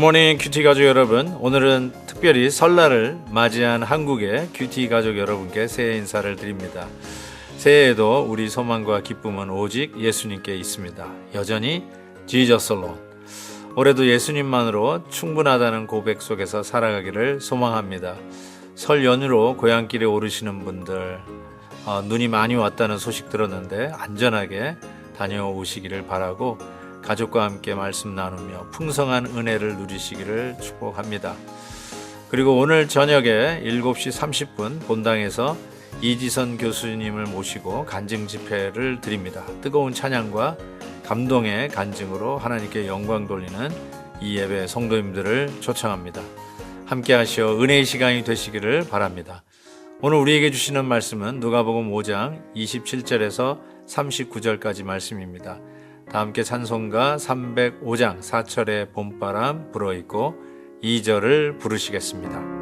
굿모닝 큐티 가족 여러분 오늘은 특별히 설날을 맞이한 한국의 큐티 가족 여러분께 새해 인사를 드립니다. 새해에도 우리 소망과 기쁨은 오직 예수님께 있습니다. 여전히 지저스 론 올해도 예수님만으로 충분하다는 고백 속에서 살아가기를 소망합니다. 설 연휴로 고향길에 오르시는 분들 어, 눈이 많이 왔다는 소식 들었는데 안전하게 다녀오시기를 바라고 가족과 함께 말씀 나누며 풍성한 은혜를 누리시기를 축복합니다. 그리고 오늘 저녁에 7시 30분 본당에서 이지선 교수님을 모시고 간증 집회를 드립니다. 뜨거운 찬양과 감동의 간증으로 하나님께 영광 돌리는 이 예배 성도님들을 초청합니다. 함께 하시어 은혜의 시간이 되시기를 바랍니다. 오늘 우리에게 주시는 말씀은 누가복음 5장 27절에서 39절까지 말씀입니다. 다 함께 찬송가 305장 4철의 봄바람 불어있고 2절을 부르시겠습니다.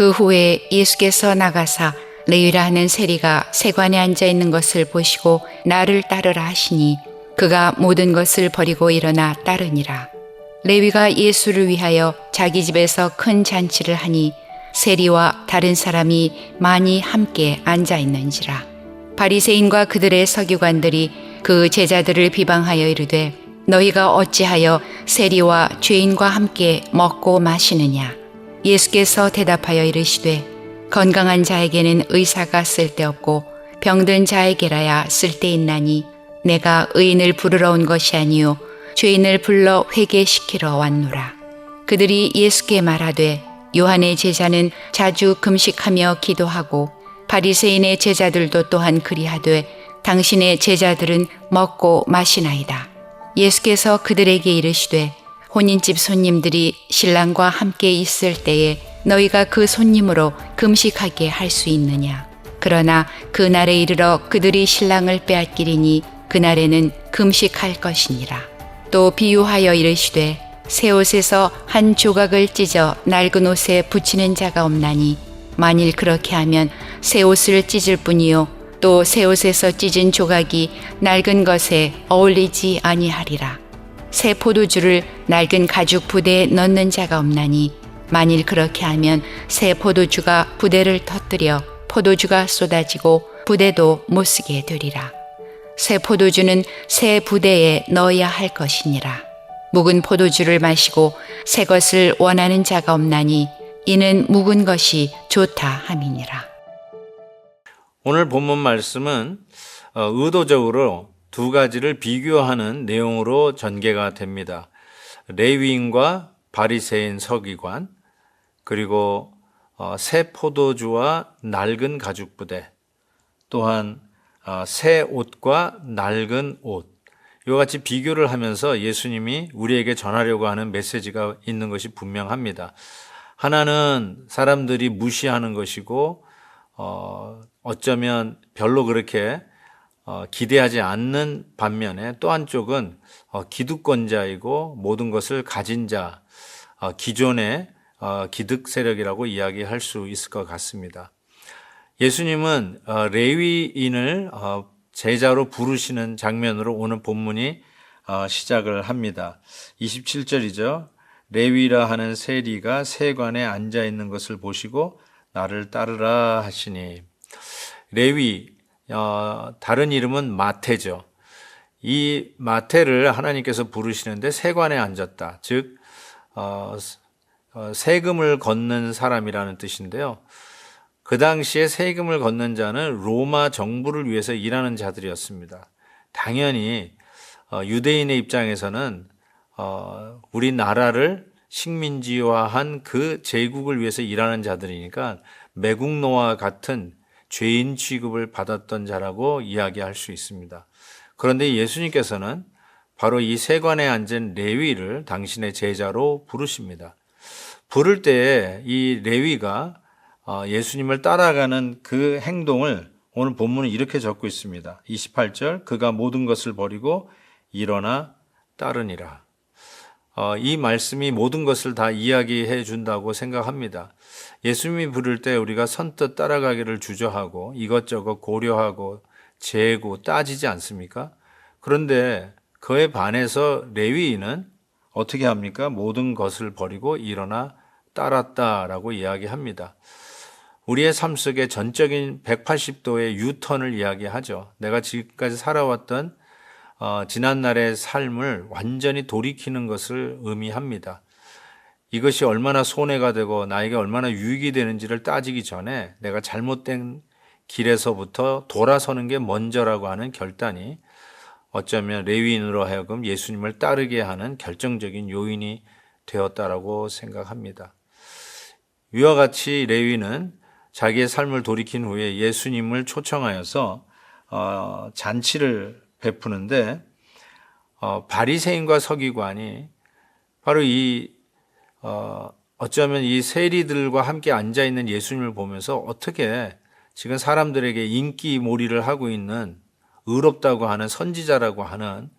그 후에 예수께서 나가사 레위라 하는 세리가 세관에 앉아 있는 것을 보시고 나를 따르라 하시니 그가 모든 것을 버리고 일어나 따르니라. 레위가 예수를 위하여 자기 집에서 큰 잔치를 하니 세리와 다른 사람이 많이 함께 앉아 있는지라. 바리새인과 그들의 서기관들이 그 제자들을 비방하여 이르되 너희가 어찌하여 세리와 죄인과 함께 먹고 마시느냐 예수께서 대답하여 이르시되 건강한 자에게는 의사가 쓸데없고 병든 자에게라야 쓸데있나니 내가 의인을 부르러 온 것이 아니요 죄인을 불러 회개시키러 왔노라. 그들이 예수께 말하되 요한의 제자는 자주 금식하며 기도하고 바리새인의 제자들도 또한 그리하되 당신의 제자들은 먹고 마시나이다. 예수께서 그들에게 이르시되 혼인집 손님들이 신랑과 함께 있을 때에 너희가 그 손님으로 금식하게 할 수 있느냐? 그러나 그날에 이르러 그들이 신랑을 빼앗기리니 그날에는 금식할 것이니라. 또 비유하여 이르시되 새 옷에서 한 조각을 찢어 낡은 옷에 붙이는 자가 없나니 만일 그렇게 하면 새 옷을 찢을 뿐이요 또 새 옷에서 찢은 조각이 낡은 것에 어울리지 아니하리라. 새 포도주를 낡은 가죽 부대에 넣는 자가 없나니 만일 그렇게 하면 새 포도주가 부대를 터뜨려 포도주가 쏟아지고 부대도 못 쓰게 되리라. 새 포도주는 새 부대에 넣어야 할 것이니라. 묵은 포도주를 마시고 새 것을 원하는 자가 없나니 이는 묵은 것이 좋다 함이니라. 오늘 본문 말씀은 어, 의도적으로 두 가지를 비교하는 내용으로 전개가 됩니다. 레위인과 바리새인 서기관 그리고 어, 새 포도주와 낡은 가죽 부대 또한 어, 새 옷과 낡은 옷 이와 같이 비교를 하면서 예수님이 우리에게 전하려고 하는 메시지가 있는 것이 분명합니다. 하나는 사람들이 무시하는 것이고 어, 어쩌면 별로 그렇게 어, 기대하지 않는 반면에 또 한쪽은 어, 기득권자이고 모든 것을 가진 자, 어, 기존의 어, 기득 세력이라고 이야기할 수 있을 것 같습니다. 예수님은 어, 레위인을 어, 제자로 부르시는 장면으로 오늘 본문이 어, 시작을 합니다. 27절이죠. 레위라 하는 세리가 세관에 앉아 있는 것을 보시고 나를 따르라 하시니 레위 어, 다른 이름은 마태죠. 이 마태를 하나님께서 부르시는데 세관에 앉았다. 즉 어, 어, 세금을 걷는 사람이라는 뜻인데요. 그 당시에 세금을 걷는 자는 로마 정부를 위해서 일하는 자들이었습니다. 당연히 어, 유대인의 입장에서는 어, 우리나라를 식민지화한 그 제국을 위해서 일하는 자들이니까 매국노와 같은 죄인 취급을 받았던 자라고 이야기할 수 있습니다. 그런데 예수님께서는 바로 이 세관에 앉은 레위를 당신의 제자로 부르십니다. 부를 때에 이 레위가 어, 예수님을 따라가는 그 행동을 오늘 본문은 이렇게 적고 있습니다. 28절 그가 모든 것을 버리고 일어나 따르니라. 어, 이 말씀이 모든 것을 다 이야기해 준다고 생각합니다. 예수님이 부를 때 우리가 선뜻 따라가기를 주저하고 이것저것 고려하고 재고 따지지 않습니까? 그런데 그에 반해서 레위인은 어떻게 합니까? 모든 것을 버리고 일어나 따랐다라고 이야기합니다. 우리의 삶 속에 전적인 180도의 유턴을 이야기하죠. 내가 지금까지 살아왔던 어, 지난날의 삶을 완전히 돌이키는 것을 의미합니다. 이것이 얼마나 손해가 되고 나에게 얼마나 유익이 되는지를 따지기 전에 내가 잘못된 길에서부터 돌아서는 게 먼저라고 하는 결단이 어쩌면 레위인으로 하여금 예수님을 따르게 하는 결정적인 요인이 되었다라고 생각합니다. 위와 같이 레위는 자기의 삶을 돌이킨 후에 예수님을 초청하여서 어, 잔치를 베푸는데 어, 바리새인과 서기관이 바로 이 어, 어쩌면 이 세리들과 함께 앉아 있는 예수님을 보면서 어떻게 지금 사람들에게 인기 몰이를 하고 있는 의롭다고 하는 선지자라고 하는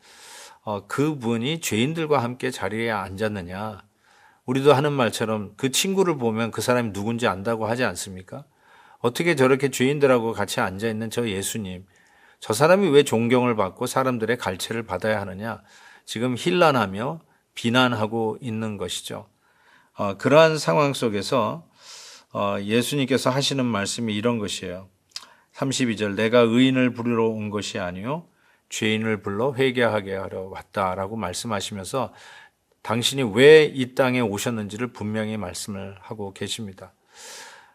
어, 그분이 죄인들과 함께 자리에 앉았느냐. 우리도 하는 말처럼 그 친구를 보면 그 사람이 누군지 안다고 하지 않습니까? 어떻게 저렇게 죄인들하고 같이 앉아 있는 저 예수님, 저 사람이 왜 존경을 받고 사람들의 갈채를 받아야 하느냐? 지금 힐난하며 비난하고 있는 것이죠. 어, 그러한 상황 속에서 어, 예수님께서 하시는 말씀이 이런 것이에요. 32절 내가 의인을 부르러 온 것이 아니요 죄인을 불러 회개하게 하려 왔다라고 말씀하시면서 당신이 왜 이 땅에 오셨는지를 분명히 말씀을 하고 계십니다.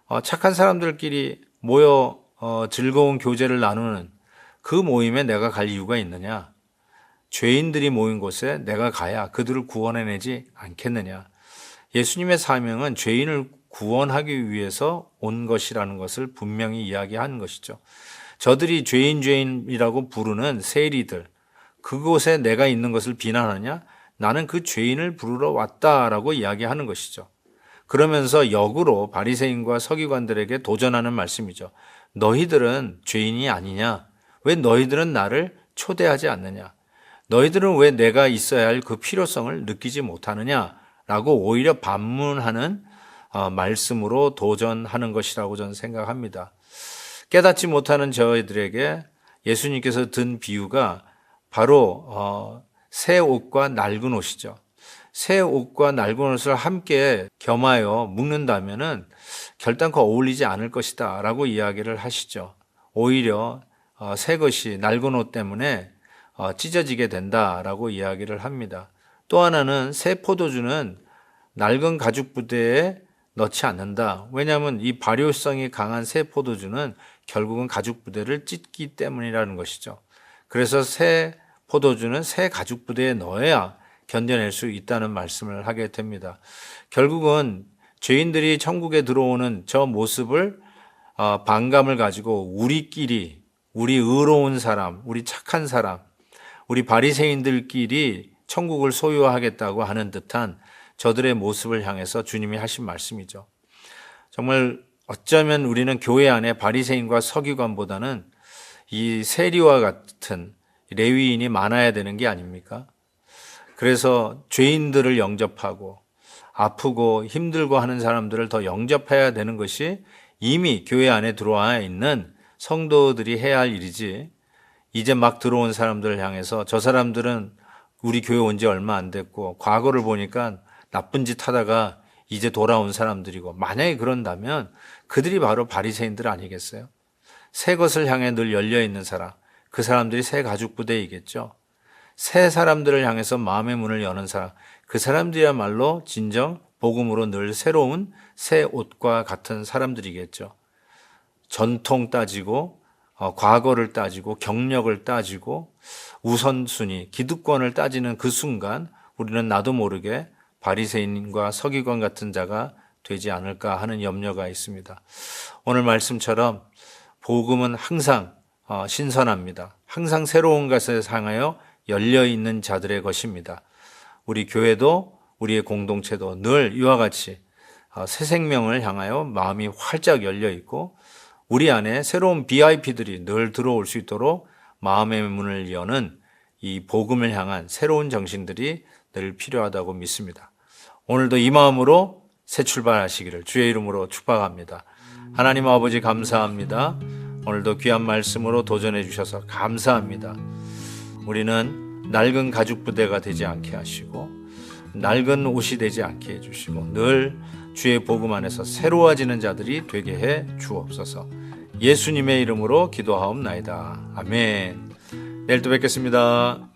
어, 착한 사람들끼리 모여 어, 즐거운 교제를 나누는 그 모임에 내가 갈 이유가 있느냐? 죄인들이 모인 곳에 내가 가야 그들을 구원해내지 않겠느냐? 예수님의 사명은 죄인을 구원하기 위해서 온 것이라는 것을 분명히 이야기한 것이죠. 저들이 죄인 죄인이라고 부르는 세리들 그곳에 내가 있는 것을 비난하냐? 나는 그 죄인을 부르러 왔다라고 이야기하는 것이죠. 그러면서 역으로 바리새인과 서기관들에게 도전하는 말씀이죠. 너희들은 죄인이 아니냐? 왜 너희들은 나를 초대하지 않느냐? 너희들은 왜 내가 있어야 할 그 필요성을 느끼지 못하느냐? 라고 오히려 반문하는 어, 말씀으로 도전하는 것이라고 저는 생각합니다. 깨닫지 못하는 저희들에게 예수님께서 든 비유가 바로 어, 새 옷과 낡은 옷이죠. 새 옷과 낡은 옷을 함께 겸하여 묶는다면은 결단코 어울리지 않을 것이다라고 이야기를 하시죠. 오히려 어, 새 것이 낡은 옷 때문에 어, 찢어지게 된다라고 이야기를 합니다. 또 하나는 새 포도주는 낡은 가죽 부대에 넣지 않는다. 왜냐하면 이 발효성이 강한 새 포도주는 결국은 가죽 부대를 찢기 때문이라는 것이죠. 그래서 새 포도주는 새 가죽 부대에 넣어야 견뎌낼 수 있다는 말씀을 하게 됩니다. 결국은 죄인들이 천국에 들어오는 저 모습을 어, 반감을 가지고 우리끼리 우리 의로운 사람, 우리 착한 사람, 우리 바리새인들끼리 천국을 소유하겠다고 하는 듯한 저들의 모습을 향해서 주님이 하신 말씀이죠. 정말 어쩌면 우리는 교회 안에 바리새인과 서기관보다는 이 세리와 같은 레위인이 많아야 되는 게 아닙니까? 그래서 죄인들을 영접하고 아프고 힘들고 하는 사람들을 더 영접해야 되는 것이 이미 교회 안에 들어와 있는 성도들이 해야 할 일이지 이제 막 들어온 사람들을 향해서 저 사람들은 우리 교회 온 지 얼마 안 됐고 과거를 보니까 나쁜 짓 하다가 이제 돌아온 사람들이고 만약에 그런다면 그들이 바로 바리새인들 아니겠어요? 새 것을 향해 늘 열려 있는 사람, 그 사람들이 새 가죽 부대이겠죠. 새 사람들을 향해서 마음의 문을 여는 사람, 그 사람들이야말로 진정 복음으로 늘 새로운 새 옷과 같은 사람들이겠죠. 전통 따지고 어, 과거를 따지고 경력을 따지고 우선순위, 기득권을 따지는 그 순간 우리는 나도 모르게 바리새인과 서기관 같은 자가 되지 않을까 하는 염려가 있습니다. 오늘 말씀처럼 복음은 항상 어, 신선합니다. 항상 새로운 것을 향하여 열려 있는 자들의 것입니다. 우리 교회도 우리의 공동체도 늘 이와 같이 어, 새 생명을 향하여 마음이 활짝 열려 있고 우리 안에 새로운 VIP들이 늘 들어올 수 있도록 마음의 문을 여는 이 복음을 향한 새로운 정신들이 늘 필요하다고 믿습니다. 오늘도 이 마음으로 새 출발하시기를 주의 이름으로 축복합니다. 하나님 아버지 감사합니다. 오늘도 귀한 말씀으로 도전해 주셔서 감사합니다. 우리는 낡은 가죽 부대가 되지 않게 하시고 낡은 옷이 되지 않게 해 주시고 늘 주의 복음 안에서 새로워지는 자들이 되게 해 주옵소서. 예수님의 이름으로 기도하옵나이다. 아멘. 내일 또 뵙겠습니다.